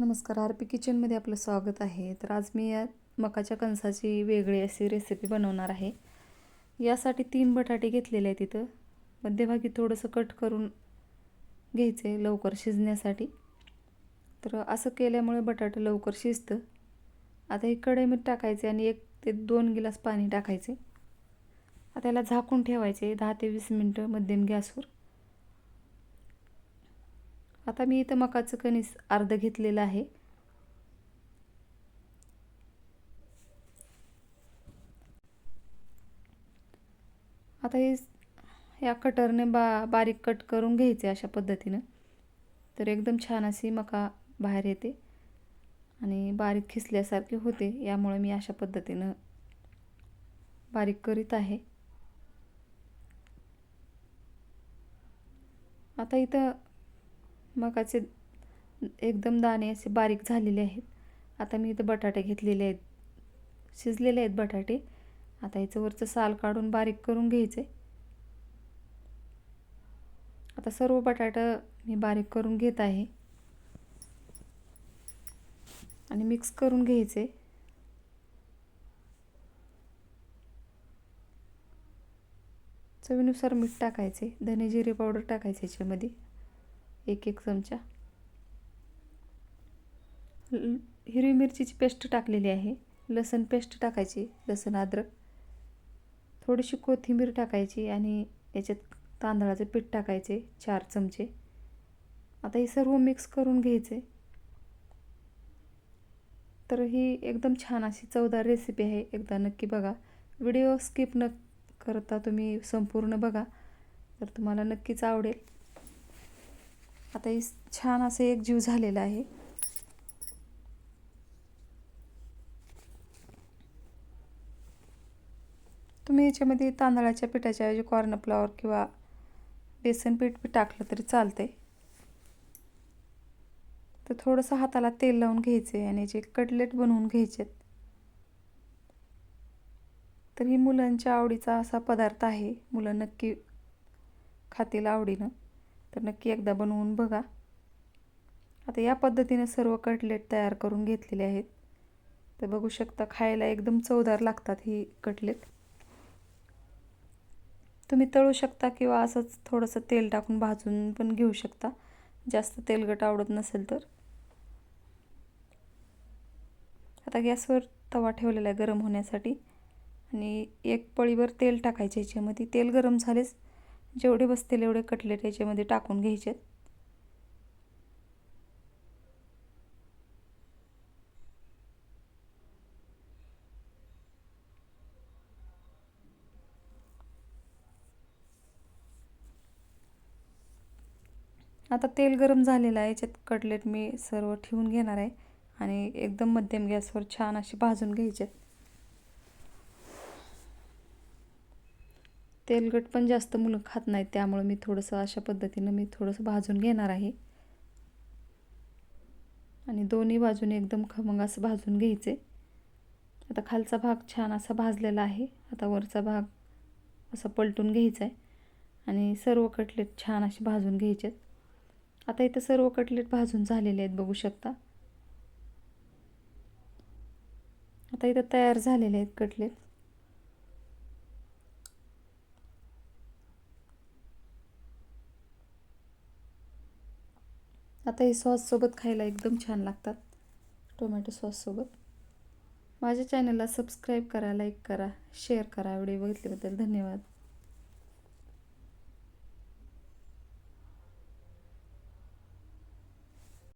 नमस्कार R P किचनमध्ये आपलं स्वागत आहे. तर आज मी या मकाच्या कणसाची वेगळी अशी रेसिपी बनवणार आहे. यासाठी तीन बटाटे घेतलेले आहेत तिथं मध्यभागी थोडंसं कट करून घ्यायचे लवकर शिजण्यासाठी. तर असं केल्यामुळे बटाटे लवकर शिजतं. आता हे कढई मीठ टाकायचे आणि एक ते दोन गिलास पाणी टाकायचे आता याला झाकून ठेवायचे दहा ते वीस मिनटं मध्यम गॅसवर. आता मी इथं मकाचं कणीस अर्ध घेतलेलं आहे. आता हे या कटरने बा बारीक कट करून घ्यायचे अशा पद्धतीनं. तर एकदम छान अशी मका बाहेर येते आणि बारीक खिसल्यासारखे होते. यामुळे मी अशा पद्धतीनं बारीक करीत आहे. आता इथं मकाचे एकदम दाणे असे बारीक झालेले आहेत. आता मी इथं बटाटे घेतलेले आहेत. शिजलेले आहेत बटाटे. आता याचं वरचं साल काढून बारीक करून घ्यायचे आता सर्व बटाटं मी बारीक करून घेत आहे. आणि मिक्स करून घ्यायचे चवीनुसार मीठ टाकायचे धने जिरे पावडर टाकायचे याच्यामध्ये. एक एक चमचा. हिरवी मिरचीची पेस्ट टाकलेली आहे. लसण पेस्ट टाकायची लसण अद्रक. थोडीशी कोथिंबीर टाकायची आणि याच्यात तांदळाचे पीठ टाकायचे चार चमचे. आता हे सर्व मिक्स करून घ्यायचे. तर ही एकदम छान अशी चवदार रेसिपी आहे. एकदा नक्की बघा. व्हिडिओ स्किप न करता तुम्ही संपूर्ण बघा. तर तुम्हाला नक्कीच आवडेल. आता हे छान असं एक जीव झालेला आहे. तुम्ही याच्यामध्ये तांदळाच्या पिठाच्या ऐवजी कॉर्नफ्लॉवर किंवा बेसन पीठ टाकलं तरी चालते तर थोडंसं हाताला तेल लावून घ्यायचे आणि याचे कटलेट बनवून घ्यायचेत. तर ही मुलांच्या आवडीचा असा पदार्थ आहे. मुलं नक्की खातील आवडीनं. तर नक्की एकदा बनवून बघा. आता या पद्धतीने सर्व कटलेट तयार करून घेतलेले आहेत. तर बघू शकता खायला एकदम चवदार लागतात ही कटलेट. तुम्ही तळू शकता किंवा असंच थोडंसं तेल टाकून भाजून पण घेऊ शकता. जास्त तेलगट आवडत नसेल तर. आता गॅसवर तवा ठेवलेला आहे गरम होण्यासाठी. आणि एक पळीवर तेल टाकायचे याच्यामध्ये. तेल गरम झालेच जेवढे बसतील एवढे कटलेट याच्यामध्ये टाकून घ्यायचे आता तेल गरम झालेलं आहे याच्यात कटलेट मी सर्व ठेवून घेणार आहे आणि एकदम मध्यम गॅसवर छान अशी भाजून घ्यायचे तेलगट पण जास्त मुलं खात नाहीत त्यामुळं मी थोडंसं अशा पद्धतीनं मी थोडंसं भाजून घेणार आहे. आणि दोन्ही बाजूने एकदम खमंग असं भाजून घ्यायचे. आता खालचा भाग छान असा भाजलेला आहे. आता वरचा भाग असा पलटून घ्यायचा आहे. आणि सर्व कटलेट छान असे भाजून घ्यायचे आता इथं सर्व कटलेट भाजून झालेले आहेत बघू शकता. आता इथं तयार झालेले आहेत कटलेट. आता हे सॉससोबत खायला एकदम छान लागतात. टोमॅटो सॉससोबत माझ्या चॅनलला सबस्क्राईब करा लाईक करा शेअर करा. व्हिडिओ बघितल्याबद्दल धन्यवाद.